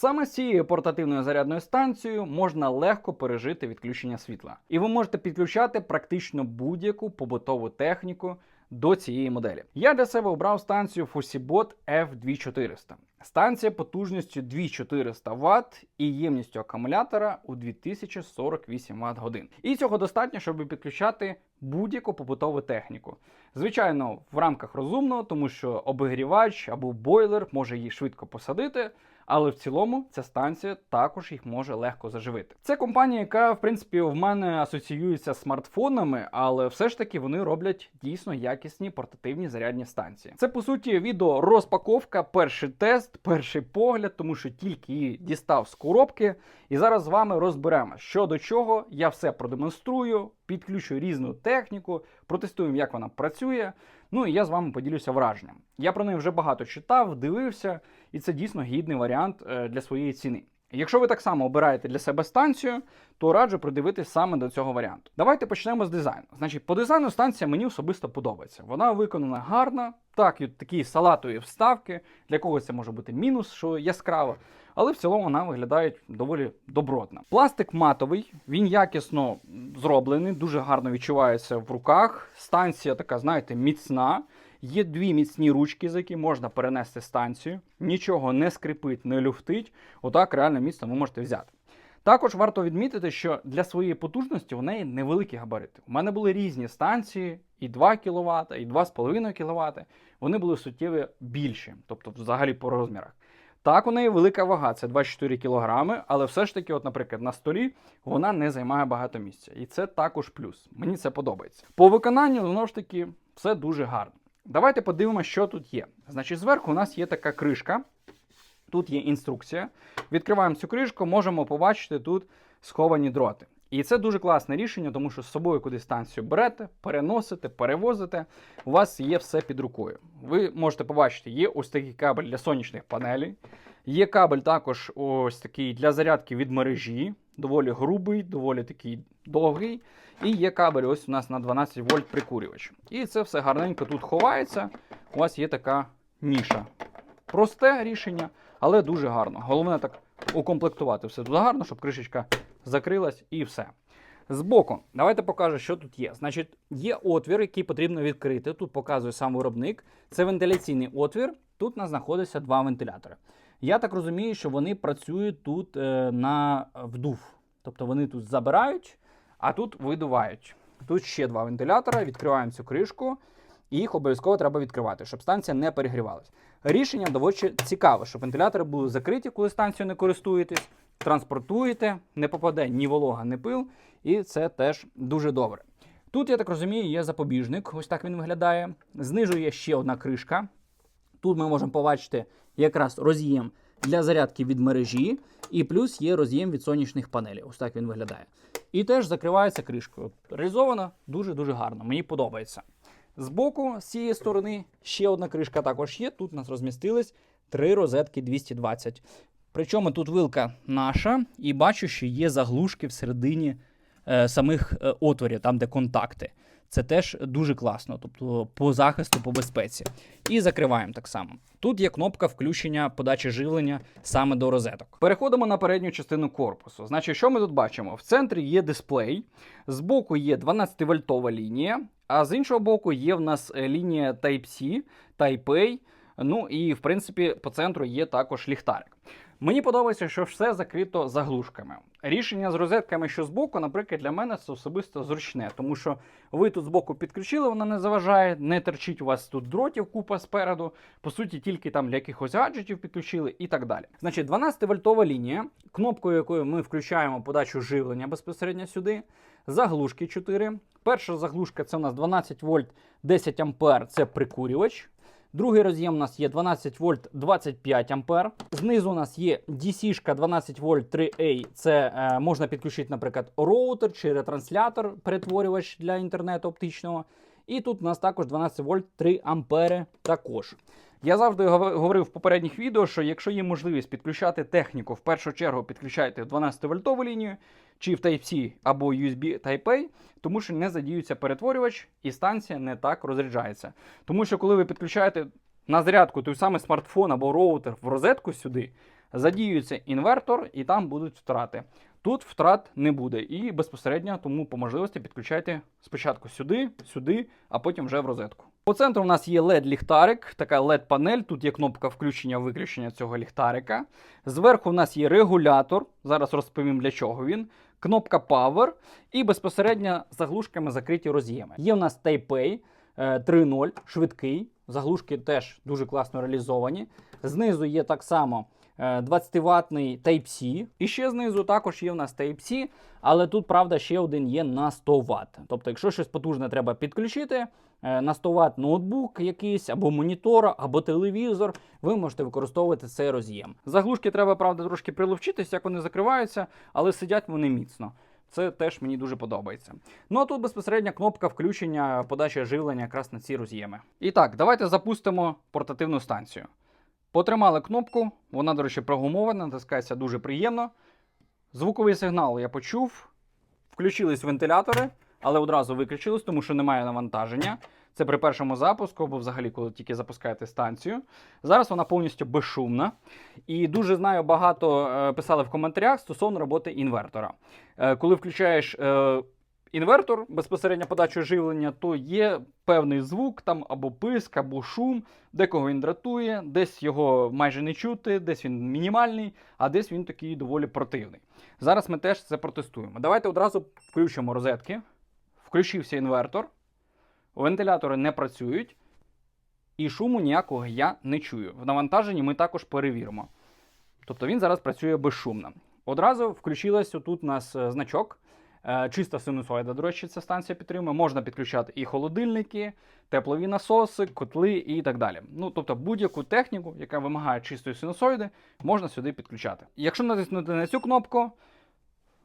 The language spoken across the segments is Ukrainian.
Саме з цією портативною зарядною станцією можна легко пережити відключення світла, і ви можете підключати практично будь-яку побутову техніку до цієї моделі. Я для себе обрав станцію Fusibot F2400. Станція потужністю 2400 Вт і ємністю акумулятора у 2048 Вт годин. І цього достатньо, щоб підключати будь-яку побутову техніку. Звичайно, в рамках розумного, тому що обігрівач або бойлер може її швидко посадити. Але в цілому ця станція також їх може легко заживити. Це компанія, яка в принципі в мене асоціюється з смартфонами, але все ж таки вони роблять дійсно якісні портативні зарядні станції. Це по суті відео розпаковка, перший тест, перший погляд, тому що тільки її дістав з коробки. І зараз з вами розберемо, що до чого. Я все продемонструю, підключу різну техніку, протестуємо, як вона працює. Ну і я з вами поділюся враженням. Я про неї вже багато читав, дивився, і це дійсно гідний варіант е, для своєї ціни. Якщо ви так само обираєте для себе станцію, то раджу придивитись саме до цього варіанту. Давайте почнемо з дизайну. Значить, по дизайну станція мені особисто подобається. Вона виконана гарно, так, і такі салатові вставки. Для когось це може бути мінус, що яскраво, але в цілому вона виглядає доволі добротно. Пластик матовий, він якісно зроблений, дуже гарно відчувається в руках. Станція така, знаєте, міцна. Є дві міцні ручки, за які можна перенести станцію. Нічого не скрипить, не люфтить. Отак реально міцно ви можете взяти. Також варто відмітити, що для своєї потужності у неї невеликі габарити. У мене були різні станції, і 2 кВт, і 2,5 кВт. Вони були суттєво більші, тобто взагалі по розмірах. Так, у неї велика вага, це 24 кг, але все ж таки, от, наприклад, на столі вона не займає багато місця. І це також плюс. Мені це подобається. По виконанню, знову ж таки, все дуже гарно. Давайте подивимося, що тут є. Значить, зверху у нас є така кришка. Тут є інструкція. Відкриваємо цю кришку, можемо побачити тут сховані дроти. І це дуже класне рішення, тому що з собою кудись станцію берете, переносите, перевозите. У вас є все під рукою. Ви можете побачити, є ось такий кабель для сонячних панелей. Є кабель також ось такий для зарядки від мережі, доволі грубий, доволі такий довгий. І є кабель ось у нас на 12 вольт прикурювач. І це все гарненько тут ховається. У вас є така ніша. Просте рішення, але дуже гарно. Головне так укомплектувати все тут гарно, щоб кришечка закрилась і все. Збоку, давайте покажу, що тут є. Значить, є отвір, який потрібно відкрити. Тут показує сам виробник. Це вентиляційний отвір. Тут у нас знаходяться два вентилятори. Я так розумію, що вони працюють тут е, на вдув. Тобто вони тут забирають, а тут видувають. Тут ще два вентилятора. Відкриваємо цю кришку, і їх обов'язково треба відкривати, щоб станція не перегрівалась. Рішення доволі цікаве, щоб вентилятори були закриті, коли станцією не користуєтесь, транспортуєте, не попаде ні волога, ні пил, і це теж дуже добре. Тут, я так розумію, є запобіжник, ось так він виглядає. Знизу є ще одна кришка. Тут ми можемо побачити якраз роз'єм для зарядки від мережі, і плюс є роз'єм від сонячних панелей. Ось так він виглядає. І теж закривається кришкою. Реалізовано дуже-дуже гарно. Мені подобається. Збоку, з цієї сторони, ще одна кришка також є. Тут у нас розмістились три розетки 220. Причому тут вилка наша, і бачу, що є заглушки всередині е, самих е, отворів, там де контакти. Це теж дуже класно, тобто по захисту, по безпеці. І закриваємо так само. Тут є кнопка включення подачі живлення саме до розеток. Переходимо на передню частину корпусу. Значить, що ми тут бачимо? В центрі є дисплей, збоку є 12-вольтова лінія, а з іншого боку є в нас е, лінія Type-C, Type-A. Ну і в принципі по центру є також ліхтарик. Мені подобається, що все закрито заглушками. Рішення з розетками, що збоку, наприклад, для мене це особисто зручне, тому що ви тут збоку підключили, вона не заважає, не терчить у вас тут дротів купа спереду. По суті, тільки там для якихось гаджетів підключили і так далі. Значить, 12-вольтова лінія, кнопкою якою ми включаємо подачу живлення безпосередньо сюди. Заглушки 4. Перша заглушка це у нас 12 вольт 10 ампер, це прикурювач. Другий роз'єм у нас є 12 вольт 25 ампер. Знизу у нас є DC-шка 12 вольт 3A. Це е, можна підключити, наприклад, роутер чи ретранслятор, перетворювач для інтернету оптичного. І тут у нас також 12 вольт 3 ампери також. Я завжди говорив в попередніх відео, що якщо є можливість підключати техніку, в першу чергу підключайте 12 вольтову лінію, чи в Type-C або USB Type-A, тому що не задіюється перетворювач і станція не так розряджається. Тому що коли ви підключаєте на зарядку той самий смартфон або роутер в розетку сюди, задіюється інвертор, і там будуть втрати. Тут втрат не буде, і безпосередньо тому по можливості підключайте спочатку сюди, сюди, а потім вже в розетку. По центру у нас є LED-ліхтарик, така LED-панель. Тут є кнопка включення-виключення цього ліхтарика. Зверху у нас є регулятор. Зараз розповім для чого він. Кнопка Power і безпосередньо заглушками закриті роз'єми. Є у нас Type-A е, 3.0, швидкий. Заглушки теж дуже класно реалізовані. Знизу є так само 20-ваттний Type-C. І ще знизу також є у нас Type-C, але тут, правда, ще один є на 100 Вт. Тобто, якщо щось потужне треба підключити, е, на 100 Вт ноутбук якийсь, або монітор, або телевізор, ви можете використовувати цей роз'єм. Заглушки треба, правда, трошки приловчитися, як вони закриваються, але сидять вони міцно. Це теж мені дуже подобається. Ну а тут безпосередня кнопка включення подачі живлення якраз на ці роз'єми. І так, давайте запустимо портативну станцію. Потримали кнопку, вона, до речі, прогумована, натискається дуже приємно. Звуковий сигнал я почув. Включились вентилятори, але одразу виключились, тому що немає навантаження. Це при першому запуску, або взагалі, коли тільки запускаєте станцію. Зараз вона повністю безшумна. І дуже знаю, багато е, писали в коментарях стосовно роботи інвертора. Е, коли включаєш е, інвертор безпосередньо подачу живлення, то є певний звук там або писк, або шум, декого він дратує, десь його майже не чути, десь він мінімальний, а десь він такий доволі противний. Зараз ми теж це протестуємо. Давайте одразу включимо розетки. Включився інвертор. Вентилятори не працюють. І шуму ніякого я не чую. В навантаженні ми також перевіримо. Тобто він зараз працює безшумно. Одразу включилась отут у нас е, значок. Е, Чиста синусоїда, до речі, ця станція підтримує. Можна підключати і холодильники, теплові насоси, котли і так далі. Ну, тобто будь-яку техніку, яка вимагає чистої синусоїди, можна сюди підключати. Якщо натиснути на цю кнопку,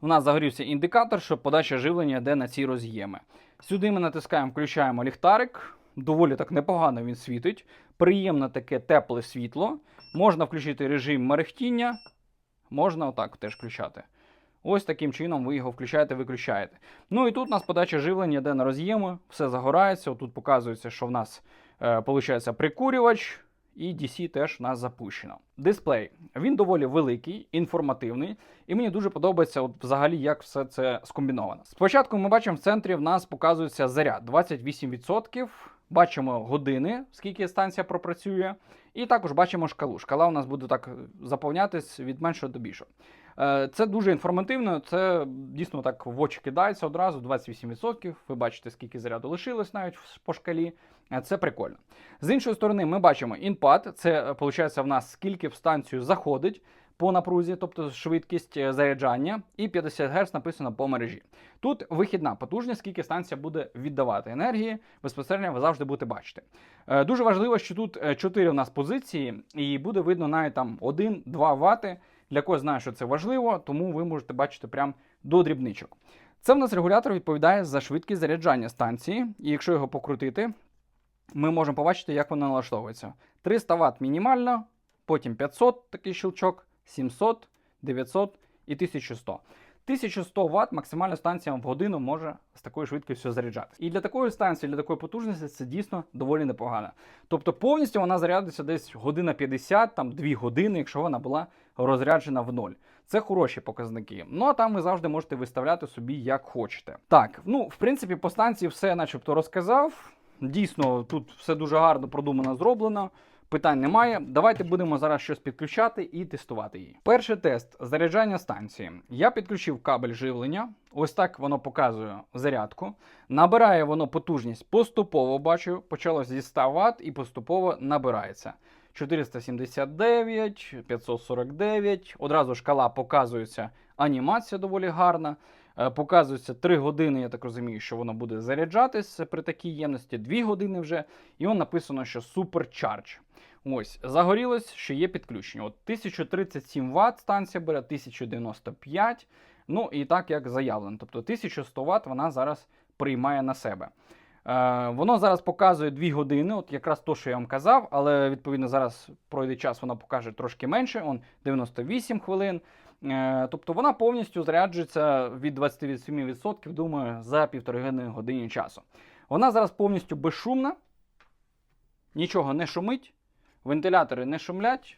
у нас загорівся індикатор, що подача живлення йде на ці роз'єми. Сюди ми натискаємо, включаємо ліхтарик. Доволі так непогано він світить. Приємне таке тепле світло. Можна включити режим мерехтіння, можна отак теж включати. Ось таким чином ви його включаєте, виключаєте. Ну і тут у нас подача живлення йде на роз'єми, все загорається. Отут показується, що в нас е, прикурювач. І DC теж у нас запущено. Дисплей. Він доволі великий, інформативний, і мені дуже подобається от взагалі, як все це скомбіновано. Спочатку ми бачимо в центрі в нас показується заряд 28%. Бачимо години, скільки станція пропрацює, і також бачимо шкалу. Шкала у нас буде так заповнятись від меншого до більшого. Е, Це дуже інформативно, це дійсно так в очі кидається одразу 28%. Ви бачите, скільки заряду лишилось навіть по шкалі. Е, Це прикольно. З іншої сторони, ми бачимо інпад, це виходить в нас скільки в станцію заходить по напрузі, тобто швидкість е, заряджання, і 50 Гц написано по мережі. Тут вихідна потужність, скільки станція буде віддавати енергії, безпосередньо ви завжди будете бачити. Е, Дуже важливо, що тут 4 у нас позиції, і буде видно навіть там 1-2 Вт. Для когось знає, що це важливо, тому ви можете бачити прям до дрібничок. Це в нас регулятор відповідає за швидкість заряджання станції, і якщо його покрутити, ми можемо побачити, як воно налаштовується. 300 Вт мінімально, потім 500 такий щелчок, 700, 900 і 1100. 1100 Вт максимальна станція в годину може з такою швидкістю заряджатися. І для такої станції, для такої потужності це дійсно доволі непогано. Тобто повністю вона зарядиться десь година 50, там 2 години, якщо вона була розряджена в ноль. Це хороші показники. Ну а там ви завжди можете виставляти собі як хочете. Так, ну в принципі, по станції все, начебто, розказав. Дійсно, тут все дуже гарно продумано зроблено. Питань немає. Давайте будемо зараз щось підключати і тестувати її. Перший тест заряджання станції. Я підключив кабель живлення. Ось так воно показує зарядку. Набирає воно потужність поступово, бачу, почалося зі 100 Вт і поступово набирається. 479, 549. Одразу шкала показується анімація доволі гарна. Е, Показується 3 години, я так розумію, що воно буде заряджатися при такій ємності, 2 години вже. І он написано, що Supercharge. Ось, загорілось, що є підключення. От 1037 Вт станція бере, 1095. Ну і так як заявлено. Тобто 1100 Вт вона зараз приймає на себе. Е, воно зараз показує 2 години, от якраз то, що я вам казав, але відповідно зараз пройде час, вона покаже трошки менше, он 98 хвилин. Е, тобто вона повністю заряджується від 27%, думаю, за півтори години часу. Вона зараз повністю безшумна, нічого не шумить, вентилятори не шумлять,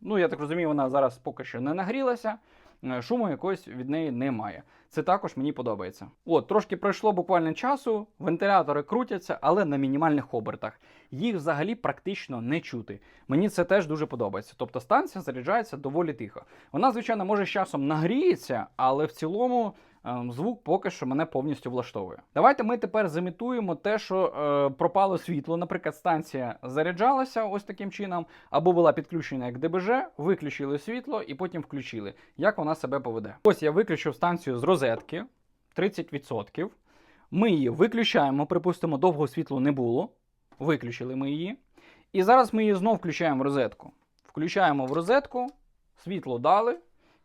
Ну, я так розумію, вона зараз поки що не нагрілася. е, Шуму якогось від неї немає. Це також мені подобається. От, трошки пройшло буквально часу, вентилятори крутяться, але на мінімальних обертах. Їх взагалі практично не чути. Мені це теж дуже подобається. Тобто станція заряджається доволі тихо. Вона, звичайно, може з часом нагріється, але в цілому ем, звук поки що мене повністю влаштовує. Давайте ми тепер замітуємо те, що е, пропало світло. Наприклад, станція заряджалася ось таким чином, або була підключена як ДБЖ, виключили світло і потім включили. Як вона себе поведе? Ось я виключив станцію з розетки 30%. Ми її виключаємо, припустимо, довго світло не було. Виключили ми її. І зараз ми її знов включаємо в розетку. Включаємо в розетку, світло дали.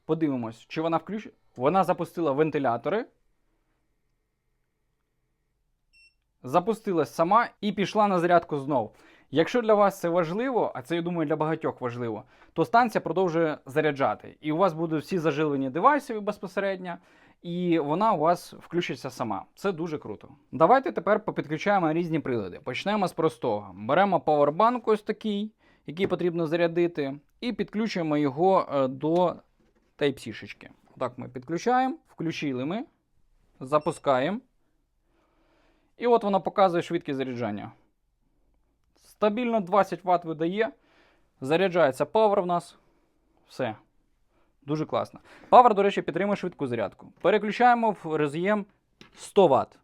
Подивимось, чи вона включена. Вона запустила вентилятори. Запустилась сама і пішла на зарядку знов. Якщо для вас це важливо, а це я думаю для багатьох важливо, то станція продовжує заряджати. І у вас будуть всі зажилені девайси безпосередньо, і вона у вас включиться сама. Це дуже круто. Давайте тепер попідключаємо різні прилади. Почнемо з простого. Беремо павербанк ось такий, який потрібно зарядити, і підключуємо його е, до Type-C-шечки. Так ми підключаємо, включили ми, запускаємо. І от воно показує швидкість заряджання. Стабільно 20 Вт видає. Заряджається Power в нас. Все. Дуже класно. Power, до речі, підтримує швидку зарядку. Переключаємо в роз'єм 100 Вт.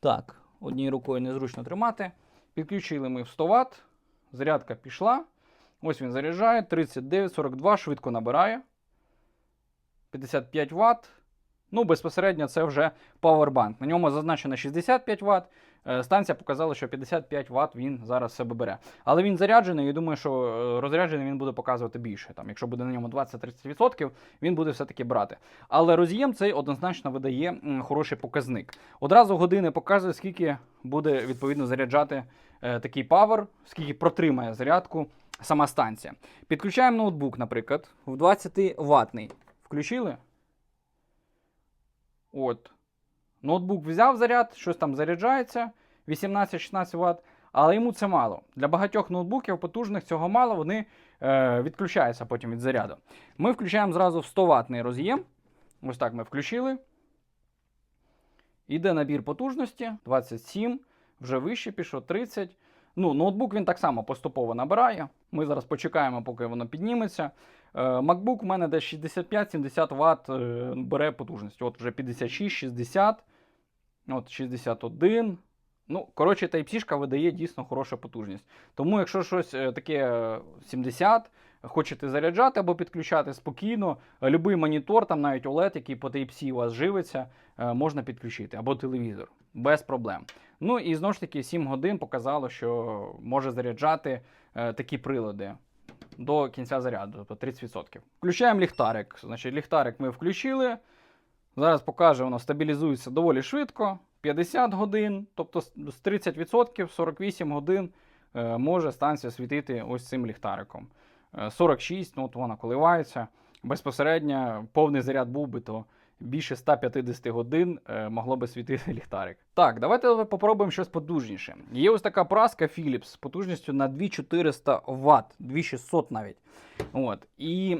Так, однією рукою незручно тримати. Підключили ми в 100 Вт. Зарядка пішла. Ось він заряджає. 39,42, швидко набирає. 55 Вт. Ну, безпосередньо це вже Powerbank. На ньому зазначено 65 Вт. Е, Станція показала, що 55 Вт він зараз себе бере. Але він заряджений, і думаю, що е, розряджений він буде показувати більше. Там, якщо буде на ньому 20-30%, він буде все-таки брати. Але роз'єм цей однозначно видає хороший показник. Одразу години показує, скільки буде відповідно заряджати е, такий Power, скільки протримає зарядку сама станція. Підключаємо ноутбук, наприклад, в 20 ватний. Включили? От. Ноутбук взяв заряд, щось там заряджається 18-16 Вт, але йому це мало. Для багатьох ноутбуків потужних цього мало, вони е, відключаються потім від заряду. Ми включаємо зразу в 100 ватний роз'єм. Ось так ми включили. Іде набір потужності 27, вже вище пішов 30. Ну, ноутбук він так само поступово набирає. Ми зараз почекаємо, поки воно підніметься. Е, MacBook у мене десь 65-70 Вт е, бере потужність. От вже 56, 60, от 61. Ну, коротше, Type-C видає дійсно хорошу потужність. Тому, якщо щось е, таке е, 70, хочете заряджати або підключати спокійно, любий монітор, там навіть OLED, який по Type-C у вас живиться, можна підключити, або телевізор. Без проблем. Ну і знову ж таки 7 годин показало, що може заряджати такі прилади до кінця заряду, тобто 30%. Включаємо ліхтарик. Значить, ліхтарик ми включили. Зараз покаже, воно стабілізується доволі швидко. 50 годин, тобто з з 30% 48 годин е, може станція світити ось цим ліхтариком. Е, 46, ну от вона коливається. Безпосередньо повний заряд був би, то більше 150 годин е, могло би світити ліхтарик. Так, давайте попробуємо щось потужніше. Є ось така праска Philips з потужністю на 2400 Вт, 2600 навіть. От. І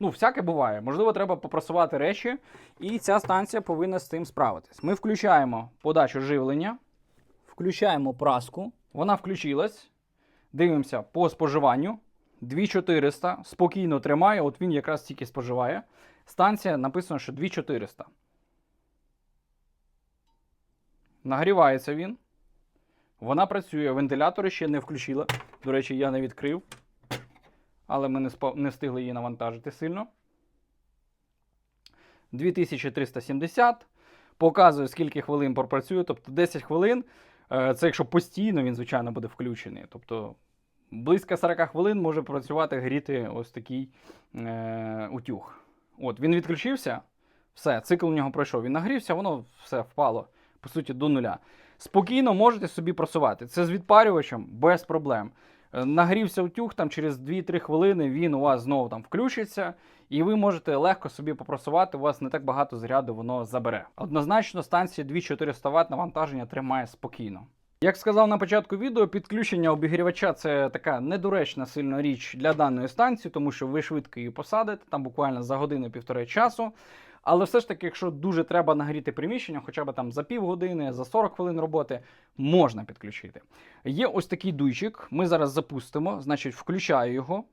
ну, всяке буває. Можливо, треба попрасувати речі, і ця станція повинна з цим справитись. Ми включаємо подачу живлення, включаємо праску, вона включилась. Дивимося по споживанню. 2400 спокійно тримає, от він якраз стільки споживає. Станція написано, що 2400. Нагрівається він. Вона працює. Вентилятори ще не включила. До речі, я не відкрив. Але ми не, спо- не встигли її навантажити сильно. 2370. Показує, скільки хвилин пропрацює. Тобто 10 хвилин. Е, Це якщо постійно він, звичайно, буде включений. Тобто близько 40 хвилин може працювати, гріти ось такий е, утюг. От, він відключився, все, цикл у нього пройшов. Він нагрівся, воно все впало, по суті, до нуля. Спокійно можете собі працювати. Це з відпарювачем без проблем. Е, Нагрівся утюг, там через 2-3 хвилини він у вас знову там включиться, і ви можете легко собі попрацювати, у вас не так багато заряду воно забере. Однозначно, станція 2400 Вт навантаження тримає спокійно. Як сказав на початку відео, підключення обігрівача це така недоречна сильна річ для даної станції, тому що ви швидко її посадите, там буквально за годину-півтори часу. Але все ж таки, якщо дуже треба нагріти приміщення, хоча б там за півгодини, за 40 хвилин роботи, можна підключити. Є ось такий дуйчик. Ми зараз запустимо, значить, включаю його.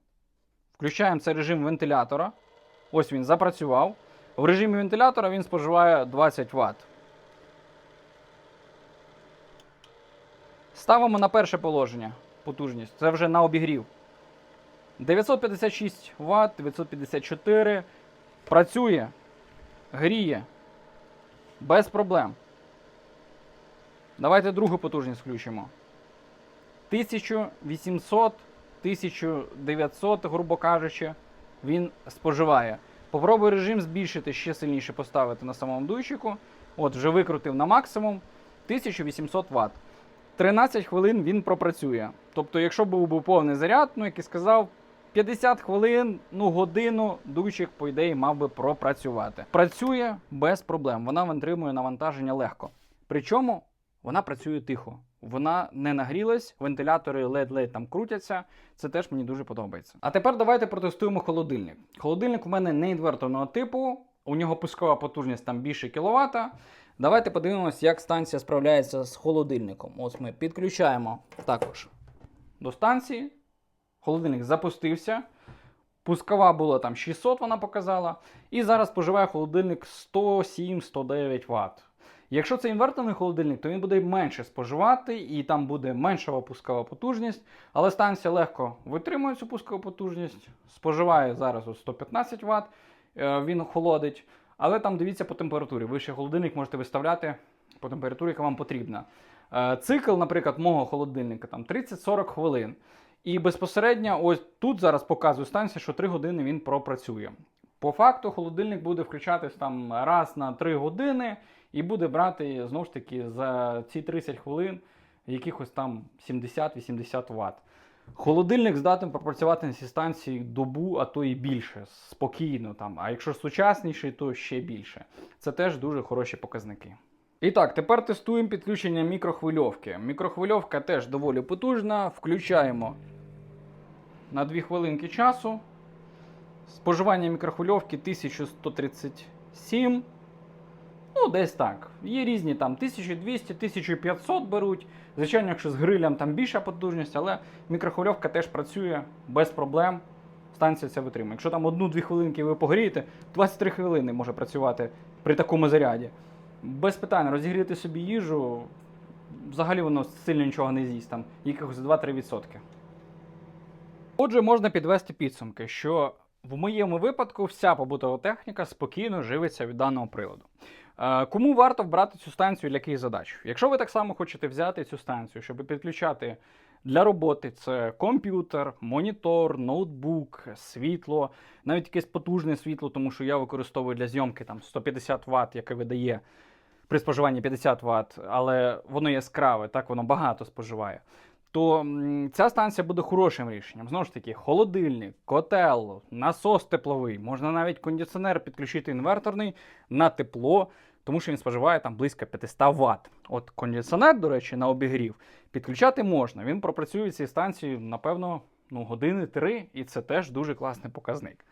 Включаємо цей режим вентилятора. Ось він запрацював. В режимі вентилятора він споживає 20 Вт. Ставимо на перше положення потужність. Це вже на обігрів. 956 Вт, 954. Працює. Гріє. Без проблем. Давайте другу потужність включимо. 1800, 1900, грубо кажучи, він споживає. Попробуй режим збільшити, ще сильніше поставити на самому дуйчику. От, вже викрутив на максимум 1800 Вт. 13 хвилин він пропрацює. Тобто, якщо був би повний заряд, ну як і сказав, 50 хвилин, ну годину дуйчик, по ідеї, мав би пропрацювати. Працює без проблем. Вона витримує навантаження легко. Причому вона працює тихо. Вона не нагрілась, вентилятори ледь-ледь там крутяться. Це теж мені дуже подобається. А тепер давайте протестуємо холодильник. Холодильник у мене не інверторного типу, у нього пускова потужність там більше кіловат. Давайте подивимося, як станція справляється з холодильником. Ось ми підключаємо також до станції. Холодильник запустився. Пускова була там 600, вона показала. І зараз споживає холодильник 107-109 Вт. Якщо це інверторний холодильник, то він буде менше споживати, і там буде менша пускова потужність. Але станція легко витримує цю пускову потужність, споживає зараз 115 Вт, е, він холодить. Але там дивіться по температурі. Ви ще холодильник можете виставляти по температурі, яка вам потрібна. Е, Цикл, наприклад, мого холодильника там 30-40 хвилин. І безпосередньо, ось тут зараз показує станція, що 3 години він пропрацює. По факту, холодильник буде включатись там раз на 3 години і буде брати знову ж таки за ці 30 хвилин якихось там 70-80 Вт. Холодильник здатен пропрацювати на цій станції добу, а то і більше, спокійно там. А якщо сучасніший, то ще більше. Це теж дуже хороші показники. І так, тепер тестуємо підключення мікрохвильовки. Мікрохвильовка теж доволі потужна. Включаємо на 2 хвилинки часу. Споживання мікрохвильовки 1137. Ну, десь так. Є різні там 1200-1500 беруть. Звичайно, якщо з грилем там більша потужність, але мікрохвильовка теж працює без проблем. Станція це витримує. Якщо там одну-дві хвилинки ви погрієте, 23 хвилини може працювати при такому заряді. Без питань розігріти собі їжу, взагалі воно сильно нічого не з'їсть, там якихось 2-3%. Отже, можна підвести підсумки, що в моєму випадку вся побутова техніка спокійно живиться від даного приладу. Е, Кому варто вбрати цю станцію для яких задач? Якщо ви так само хочете взяти цю станцію, щоб підключати для роботи це комп'ютер, монітор, ноутбук, світло, навіть якесь потужне світло, тому що я використовую для зйомки там 150 Вт, яке видає при споживанні 50 Вт, але воно яскраве, так воно багато споживає. То ця станція буде хорошим рішенням. Знову ж таки, холодильник, котел, насос тепловий, можна навіть кондиціонер підключити інверторний на тепло, тому що він споживає там близько 500 Вт. От кондиціонер, до речі, на обігрів підключати можна. Він пропрацює цій станції, напевно, ну, години три, і це теж дуже класний показник.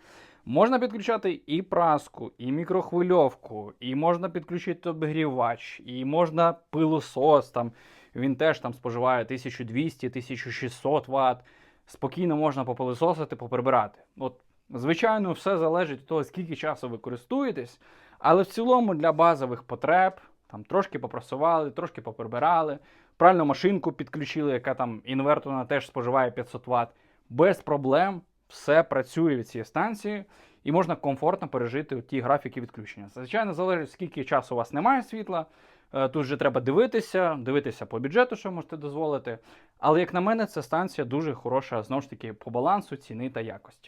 Можна підключати і праску, і мікрохвильовку, і можна підключити обігрівач, і можна пилосос. Там, він теж там споживає 1200-1600 Вт. Спокійно можна попилососити, поприбирати. От, звичайно, все залежить від того, скільки часу ви користуєтесь, але в цілому для базових потреб там трошки попрасували, трошки поприбирали, пральну машинку підключили, яка там інверторна теж споживає 500 Вт. Без проблем все працює від цієї станції і можна комфортно пережити ті графіки відключення. Звичайно, залежить, скільки часу у вас немає світла. Е, Тут вже треба дивитися, дивитися по бюджету, що можете дозволити. Але як на мене, ця станція дуже хороша, знову ж таки, по балансу ціни та якості.